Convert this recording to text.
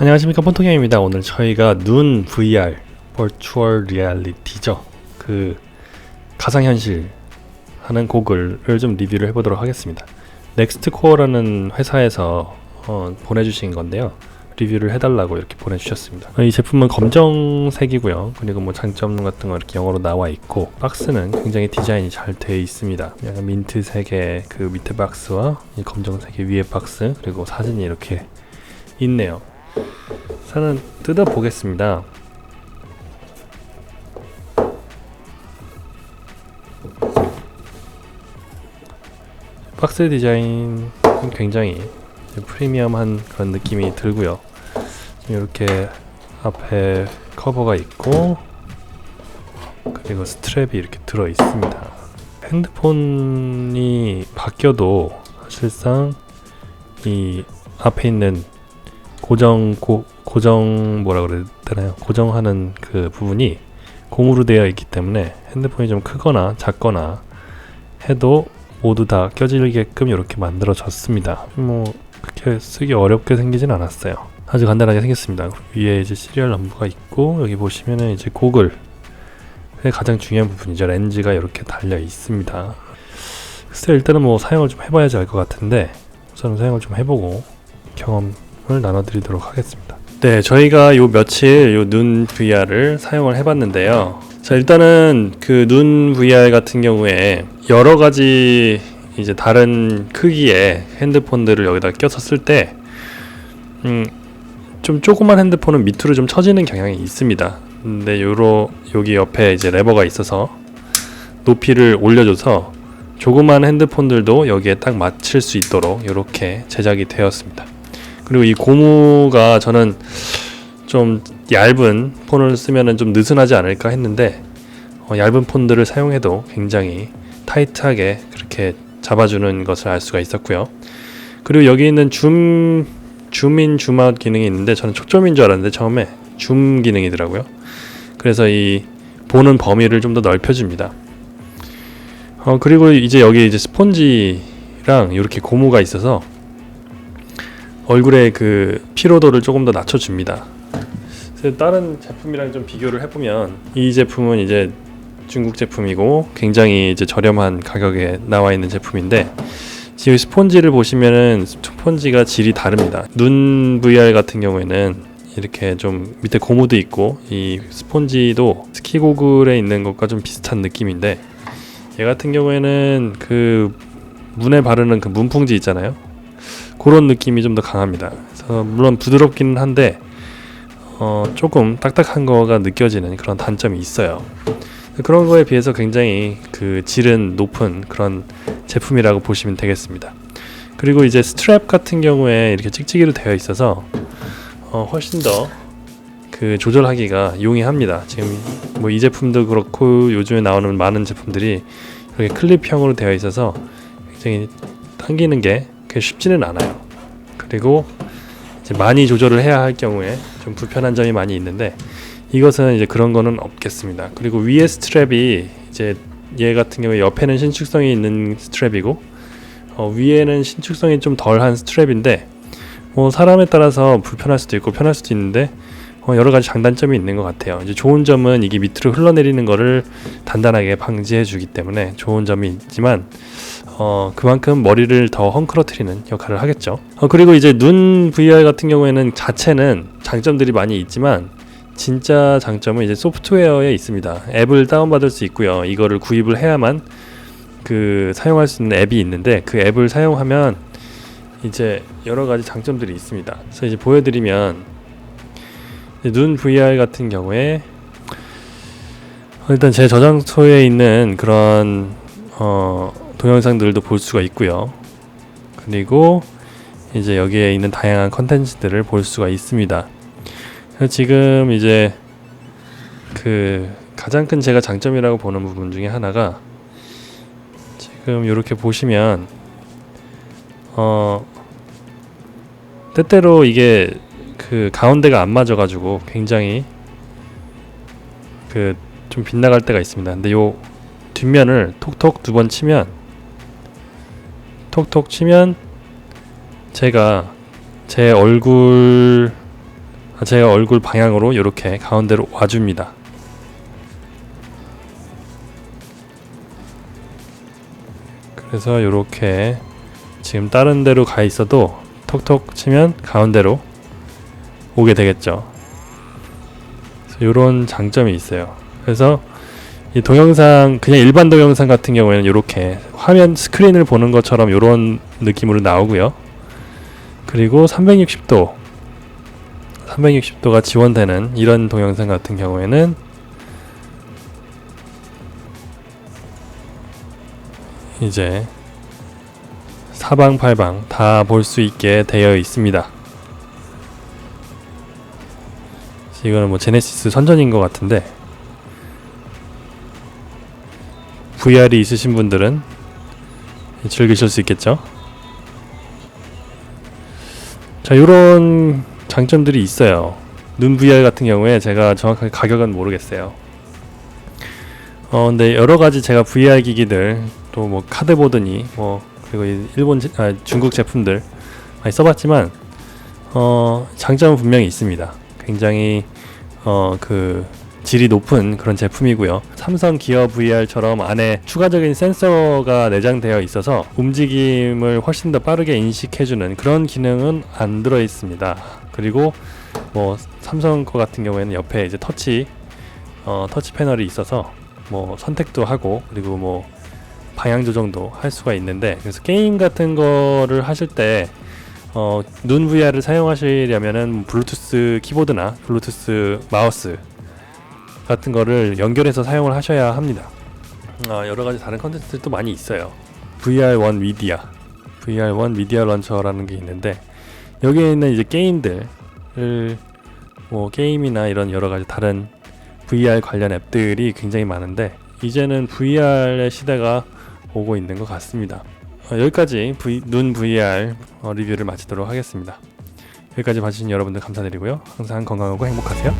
안녕하십니까 폰통형입니다. 오늘 저희가 눈 VR 버추얼 리얼리티죠. 그 가상현실 하는 고글을 좀 리뷰를 해보도록 하겠습니다. 넥스트코어라는 회사에서 어, 보내주신 건데요. 리뷰를 해달라고 이렇게 보내주셨습니다. 이 제품은 검정색이고요. 그리고 뭐 장점 같은 거 이렇게 영어로 나와 있고 박스는 굉장히 디자인이 잘 되어 있습니다. 약간 민트색의 그 밑에 박스와 이 검정색의 위에 박스 그리고 사진이 이렇게 있네요. 우선은 뜯어 보겠습니다. 박스 디자인 굉장히 프리미엄한 그런 느낌이 들고요. 이렇게 앞에 커버가 있고 그리고 스트랩이 이렇게 들어 있습니다. 핸드폰이 바뀌어도 사실상 이 앞에 있는 고정 고, 고정 뭐라 그래야 되나요? 고정하는 그 부분이 고무로 되어 있기 때문에 핸드폰이 좀 크거나 작거나 해도 모두 다 껴지게끔 이렇게 만들어졌습니다. 뭐 그렇게 쓰기 어렵게 생기진 않았어요. 아주 간단하게 생겼습니다. 위에 이제 시리얼 넘버가 있고 여기 보시면은 이제 고글의 가장 중요한 부분이죠. 렌즈가 이렇게 달려 있습니다. 글쎄 일단은 뭐 사용을 좀 해봐야지 알 것 같은데 우선 사용을 좀 해보고 경험 을 나눠드리도록 하겠습니다. 네, 저희가 요 며칠 요 눈 VR을 사용을 해봤는데요. 자 일단은 그 눈 VR 같은 경우에 여러 가지 이제 다른 크기의 핸드폰들을 여기다 껴서 쓸때 음, 좀 조그만 핸드폰은 밑으로 좀 처지는 경향이 있습니다. 근데 요로 여기 옆에 이제 레버가 있어서 높이를 올려줘서 조그만 핸드폰들도 여기에 딱 맞출 수 있도록 이렇게 제작이 되었습니다. 그리고 이 고무가 저는 좀 얇은 폰을 쓰면은 좀 느슨하지 않을까 했는데 어, 얇은 폰들을 사용해도 굉장히 타이트하게 그렇게 잡아주는 것을 알 수가 있었고요. 그리고 여기 있는 줌 줌인 줌아웃 기능이 있는데 저는 초점인 줄 알았는데 처음에 줌 기능이더라고요. 그래서 이 보는 범위를 좀 더 넓혀줍니다. 어 그리고 이제 여기 이제 스폰지랑 이렇게 고무가 있어서 얼굴의 그 피로도를 조금 더 낮춰줍니다. 다른 제품이랑 좀 비교를 해보면 이 제품은 이제 중국 제품이고 굉장히 이제 저렴한 가격에 나와 있는 제품인데 지금 스폰지를 보시면은 스폰지가 질이 다릅니다. 눈 VR 같은 경우에는 이렇게 좀 밑에 고무도 있고 이 스폰지도 스키 고글에 있는 것과 좀 비슷한 느낌인데 얘 같은 경우에는 그 문에 바르는 그 문풍지 있잖아요. 그런 느낌이 좀 더 강합니다. 그래서 물론 부드럽기는 한데 어 조금 딱딱한 거가 느껴지는 그런 단점이 있어요. 그런 거에 비해서 굉장히 그 질은 높은 그런 제품이라고 보시면 되겠습니다. 그리고 이제 스트랩 같은 경우에 이렇게 찍찍이로 되어 있어서 어 훨씬 더 그 조절하기가 용이합니다. 지금 뭐 이 제품도 그렇고 요즘에 나오는 많은 제품들이 이렇게 클립형으로 되어 있어서 굉장히 당기는 게 그렇게 쉽지는 않아요. 그리고 많이 조절을 해야 할 경우에 좀 불편한 점이 많이 있는데 이것은 이제 그런 거는 없겠습니다. 그리고 위에 스트랩이 이제 얘 같은 경우에 옆에는 신축성이 있는 스트랩이고 어, 위에는 신축성이 좀 덜한 스트랩인데 뭐 사람에 따라서 불편할 수도 있고 편할 수도 있는데 어, 여러 가지 장단점이 있는 것 같아요. 이제 좋은 점은 이게 밑으로 흘러내리는 거를 단단하게 방지해 주기 때문에 좋은 점이 있지만 어, 그만큼 머리를 더 헝클어트리는 역할을 하겠죠. 어, 그리고 이제 눈 VR 같은 경우에는 자체는 장점들이 많이 있지만 진짜 장점은 이제 소프트웨어에 있습니다. 앱을 다운받을 수 있고요. 이거를 구입을 해야만 그 사용할 수 있는 앱이 있는데 그 앱을 사용하면 이제 여러 가지 장점들이 있습니다. 그래서 이제 보여드리면 눈 VR 같은 경우에 일단 제 저장소에 있는 그런 어, 동영상들도 볼 수가 있고요. 그리고 이제 여기에 있는 다양한 컨텐츠들을 볼 수가 있습니다. 지금 이제 그 가장 큰 제가 장점이라고 보는 부분 중에 하나가 지금 이렇게 보시면 어 때때로 이게 그 가운데가 안 맞아가지고 굉장히 그 좀 빗나갈 때가 있습니다. 근데 요 뒷면을 톡톡 두 번 치면 톡톡 치면 제가 제 얼굴 제 얼굴 방향으로 이렇게 가운데로 와줍니다. 그래서 이렇게 지금 다른 데로 가 있어도 톡톡 치면 가운데로 오게 되겠죠. 이런 장점이 있어요. 그래서 이 동영상 그냥 일반 동영상 같은 경우에는 이렇게 화면 스크린을 보는 것처럼 이런 느낌으로 나오고요. 그리고 360도 360도가 지원되는 이런 동영상 같은 경우에는 이제 사방팔방 다 볼 수 있게 되어 있습니다. 이거는 뭐 제네시스 선전인 것 같은데 VR이 있으신 분들은 즐기실 수 있겠죠. 자, 요런 장점들이 있어요. 눈 VR 같은 경우에 제가 정확하게 가격은 모르겠어요. 어, 근데 여러 가지 제가 VR 기기들 또 뭐 카드보드니 뭐 그리고 이 일본 제, 아, 중국 제품들 많이 써봤지만 어, 장점은 분명히 있습니다. 굉장히 어, 그 질이 높은 그런 제품이고요. 삼성 기어 VR처럼 안에 추가적인 센서가 내장되어 있어서 움직임을 훨씬 더 빠르게 인식해주는 그런 기능은 안 들어 있습니다. 그리고 뭐 삼성 거 같은 경우에는 옆에 이제 터치 어, 터치 패널이 있어서 뭐 선택도 하고 그리고 뭐 방향 조정도 할 수가 있는데 그래서 게임 같은 거를 하실 때 어, 눈 VR을 사용하시려면은 블루투스 키보드나 블루투스 마우스 같은 거를 연결해서 사용을 하셔야 합니다. 어, 여러 가지 다른 컨텐츠들도 많이 있어요. VR1 미디어, VR1 미디어 런처라는 게 있는데 여기에 있는 이제 게임들을 뭐 게임이나 이런 여러 가지 다른 VR 관련 앱들이 굉장히 많은데 이제는 VR의 시대가 오고 있는 것 같습니다. 어, 여기까지 v, 눈 VR 어, 리뷰를 마치도록 하겠습니다. 여기까지 봐주신 여러분들 감사드리고요. 항상 건강하고 행복하세요.